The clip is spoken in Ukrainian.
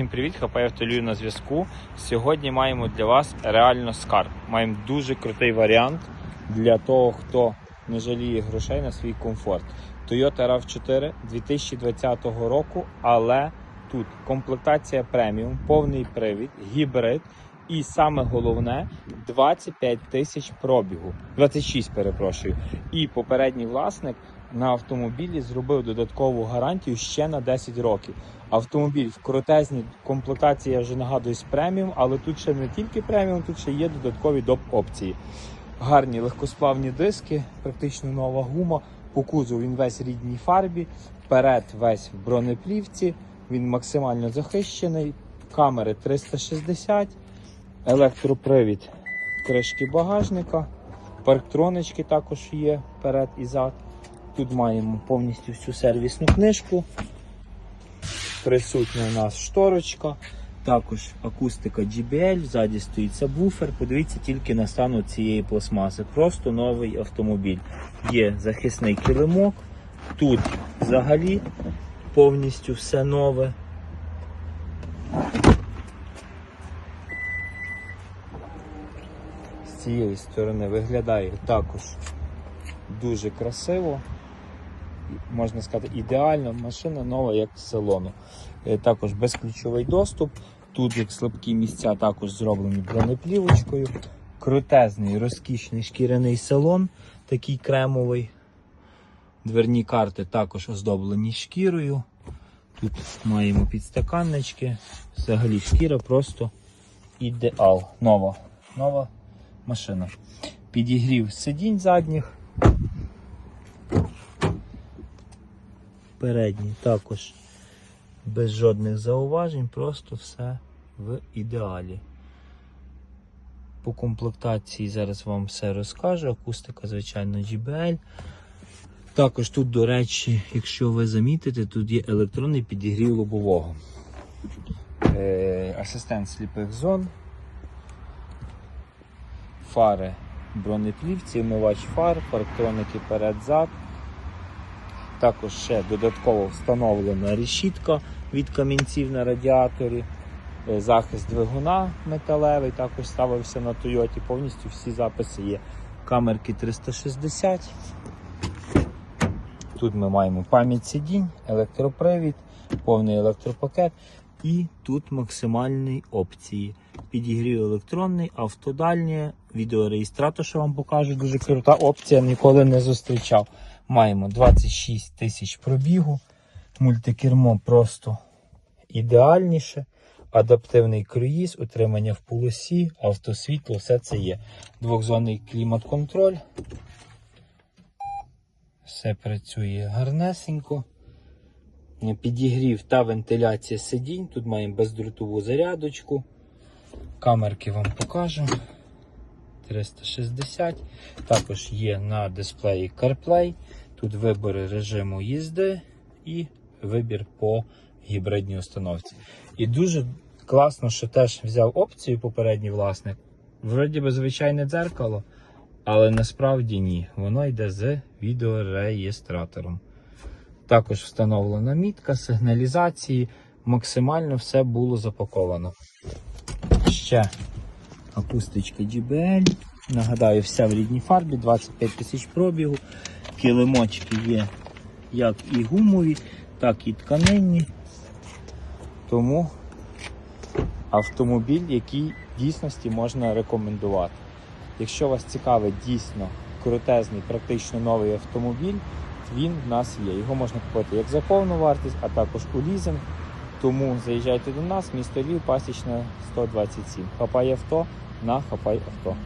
Всім привіт, хапай автолюю на зв'язку. Сьогодні маємо для вас реально скарб. Маємо дуже крутий варіант для того, хто не жаліє грошей на свій комфорт. Toyota RAV4 2020 року, але тут комплектація преміум, повний привід, гібрид і саме головне 25 тисяч пробігу. 26, перепрошую. І попередній власник на автомобілі зробив додаткову гарантію ще на 10 років. Автомобіль в крутезній комплектації, я вже нагадую, з преміум, але тут ще не тільки преміум, тут ще є додаткові доп опції. Гарні легкосплавні диски, практично нова гума. По кузову він весь рідній фарбі, перед весь в бронеплівці, він максимально захищений. Камери 360, електропривід кришки багажника, парктронички також є перед і зад. Тут маємо повністю всю сервісну книжку. Присутня у нас шторочка, також акустика JBL, ззаді стоїть сабвуфер. Подивіться тільки на стан цієї пластмаси. Просто новий автомобіль. Є захисний килимок. Тут взагалі повністю все нове. З цієї сторони виглядає також дуже красиво можна сказати, ідеально. Машина нова, як з салону. Е, Також безключовий доступ. Тут як слабкі місця також зроблені бронеплівочкою. Крутезний, розкішний шкіряний салон, такий кремовий. Дверні карти також оздоблені шкірою. Тут маємо підстаканнички. Взагалі шкіра просто ідеал. Нова. Нова машина. Підігрів сидінь задніх. Передній також без жодних зауважень, просто все в ідеалі. По комплектації зараз вам все розкажу. Акустика, звичайно, JBL. Також тут, до речі, якщо ви замітите, тут є електронний підігрів лобового. Е, асистент сліпих зон, фари бронеплівці, вмивач фар, парктроники перед-зад. Також ще додатково встановлена решітка від камінців на радіаторі, е, захист двигуна металевий, також ставився на Тойоті. Повністю всі записи є. Камерки 360. Тут ми маємо пам'ять сидінь, електропривід, повний електропакет. І тут максимальні опції. Підігрів електронний, автодальня, відеореєстратор, що вам покажу, дуже крута опція, ніколи не зустрічав. Маємо 26 тисяч пробігу, мультикермо просто ідеальніше, адаптивний круїз, утримання в полосі, автосвітло, все це є. Двохзонний клімат-контроль. Все працює гарнесенько. Підігрів та вентиляція сидінь. Тут маємо бездротову зарядочку. Камерки вам покажу. 360. Також є на дисплеї CarPlay. Тут вибори режиму їзди і вибір по гібридній установці. І дуже класно, що теж взяв опцію попередній власник. Вроді би звичайне дзеркало, але насправді ні. Воно йде з відеореєстратором. Також встановлена мітка, сигналізації, максимально все було запаковано. Ще акустичка JBL. Нагадаю, вся в рідній фарбі, 25 тисяч пробігу. Килимочки є як і гумові, так і тканинні. Тому автомобіль, який в дійсності можна рекомендувати. Якщо вас цікавить дійсно крутезний, практично новий автомобіль, він в нас є. Його можна купити як за повну вартість, а також у лізинг. Тому заїжджайте до нас, місто Львів, пасічна 127. Хапай авто на хапай авто.